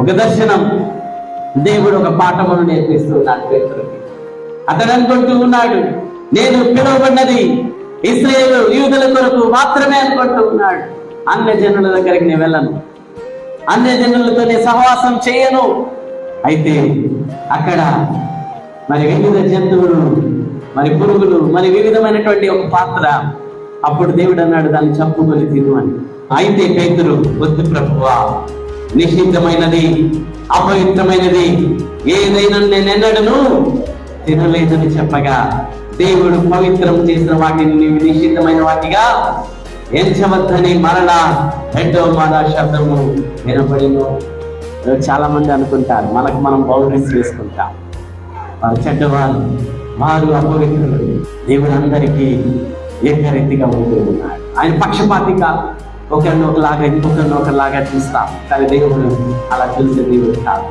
ఒక దర్శనం. దేవుడు ఒక పాఠమును నేర్పిస్తున్నాడు పేతురుకి. అతడు అనుకుంటూ ఉన్నాడు నేను పిలువబడినది ఇస్రాయేల్ యూదుల కొరకు మాత్రమే అనుకుంటూ ఉన్నాడు. అన్య జనుల దగ్గరికి నేను వెళ్ళను. అన్య జనులతో నేను సహవాసం చేయను. అయితే అక్కడ మరి వివిధ జంతువులు మరి పురుగులు మరి వివిధమైనటువంటి ఒక పాత్ర. అప్పుడు దేవుడు అన్నాడు దాన్ని చంపుకొని తిను అని. అయితే పేతురు వద్దు ప్రభువా నిషిద్ధమైనది అపవిత్రమైనది ఏదైనా నేను ఎన్నడను తినలేదని చెప్పగా దేవుడు పవిత్రం చేసిన వాటిని నీవు నిషిద్ధమైన వాటిగా ఎంచవద్దని మరలా రెండవ మాట శబ్దము వినబడిను చాలా మంది అనుకుంటారు మనకు మనం బౌండరీస్ వేసుకుంటాం. వారు చెడ్డవారు వారు అపవిత్రులు దేవుడు అందరికీ ఏకరీతిగా ఉంటూ ఉన్నాడు. ఆయన పక్షపాతిగా ఒకరిని ఒకలాగా ఇంకొకరిని ఒకలాగా చూస్తాం కానీ దేవుడు అలా చూసే దేవుడు కాదు